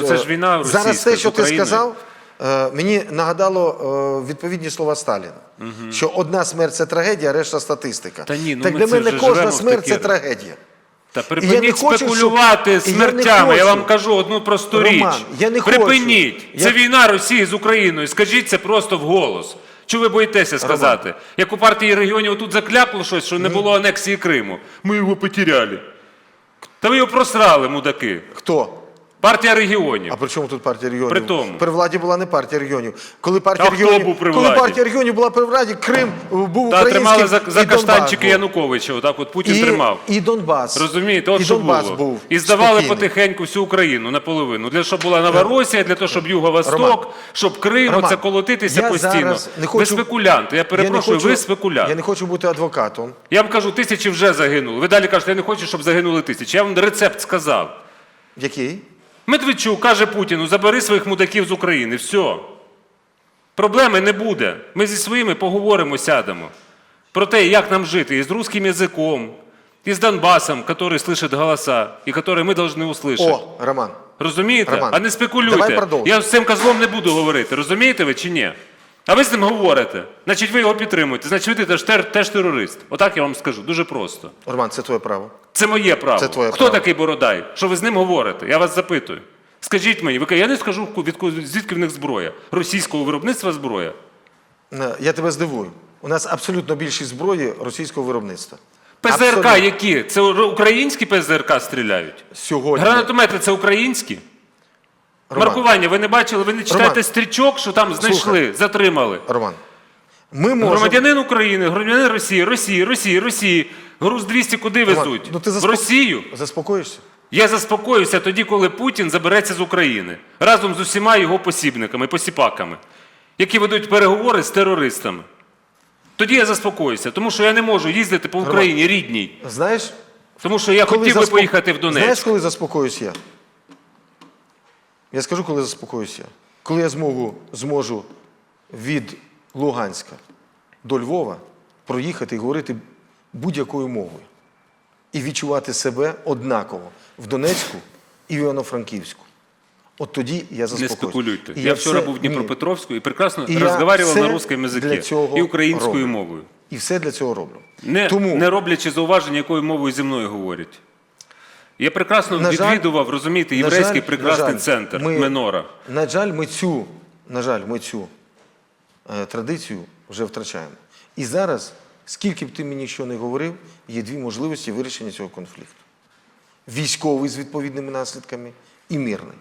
війна російська Зараз те, що ти сказав, е, мені нагадало е, відповідні слова Сталіна, що одна смерть це трагедія, а решта статистика. Та ні, ну так ми для це мене вже кожна смерть це трагедія. Та я припиніть не хочу, спекулювати з і я смертями. Я, вам кажу одну просту Роман, річ. я не хочу. Припиніть. Я- Це війна Росії з Україною. Скажіть це просто вголос. Чого ви боїтеся сказати? Як у партії регіонів тут заклякло щось, що не було анексії Криму. Ми його потеряли. Та ви його просрали, мудаки. Хто? Партія регіонів. А при чому тут партія регіонів? При тому. При владі була не партія регіонів. Коли партія А хто регіонів, був при коли владі? партія регіонів була при владі, Крим був Та українським тримали за, за і Донбас каштанчики був. Януковича. Отак от Путін і, тримав. І Донбас. Розумієте, от і що Донбас було. був і здавали спокійний. потихеньку всю Україну наполовину. Для щоб була Новоросія, для того, щоб Юго-Восток, щоб Крим, Роман, оце колотитися я постійно. зараз не Ви хочу- спекулянти. Я перепрошую, хочу- ви спекулянт. Я не хочу бути адвокатом. Я вам кажу, тисячі вже загинули. Ви далі кажете, я не хочу, щоб загинули тисячі. Я вам рецепт сказав. Який? Медведчук каже Путіну, забери своїх мудаків з України. Все. Проблеми не буде. Ми зі своїми поговоримо, сядемо. Про те, як нам жити і з русским язиком, і з Донбасом, який слышит голоса, і який ми повинні услышати. О, Роман. Розумієте? Роман, а не спекулюйте. давай. Я з цим козлом не буду говорити. Розумієте ви чи ні? А ви з ним говорите. Значить, ви його підтримуєте. Значить, ви теж, теж терорист. Отак я вам скажу. Дуже просто. Роман, це твоє право. Це моє право. Це твоє Хто право. такий Бородай? Що ви з ним говорите? Я вас запитую. Скажіть мені, я не скажу, від звідки в них зброя. Російського виробництва зброя. Е, Я тебе здивую. У нас абсолютно більшість зброї російського виробництва. ПЗРК Абсолютно. які? Це українські ПЗРК стріляють? Сьогодні. Гранатомети це українські? Роман, Маркування ви не бачили? Ви не читаєте Роман. стрічок, що там знайшли, Слухай. затримали. Роман. Ми можемо... Громадянин України, громадянин Росії, Росії, Росії, Росії. Груз 200 куди везуть? ну ти В Росію. Заспокоїшся? Я заспокоюся тоді, коли Путін забереться з України разом з усіма його посібниками, посіпаками, які ведуть переговори з терористами. Тоді я заспокоюся, тому що я не можу їздити по Україні рідній, Знаєш, тому що я хотів би поїхати в Донецьк. Знаєш, коли заспокоюсь я? Я скажу, коли заспокоюсь я. Коли я змогу, зможу від Луганська до Львова проїхати і говорити будь-якою мовою. І відчувати себе однаково в Донецьку і в Івано-Франківську. От тоді я Не заспокоюсь. спекулюйте. І я вчора все- був в. Дніпропетровську і прекрасно І розмовляв на русском язикі і українською роблю. мовою. І все для цього роблю. Не, Тому не роблячи зауваження, якою мовою зі мною говорять. Я прекрасно На жаль- відвідував, розумієте, єврейський жаль, прекрасний жаль, центр ми- Менора. На жаль, ми цю, на жаль, ми цю традицію вже втрачаємо. І зараз, скільки б ти мені що не говорив, є дві можливості вирішення цього конфлікту: військовий з відповідними наслідками і мирний.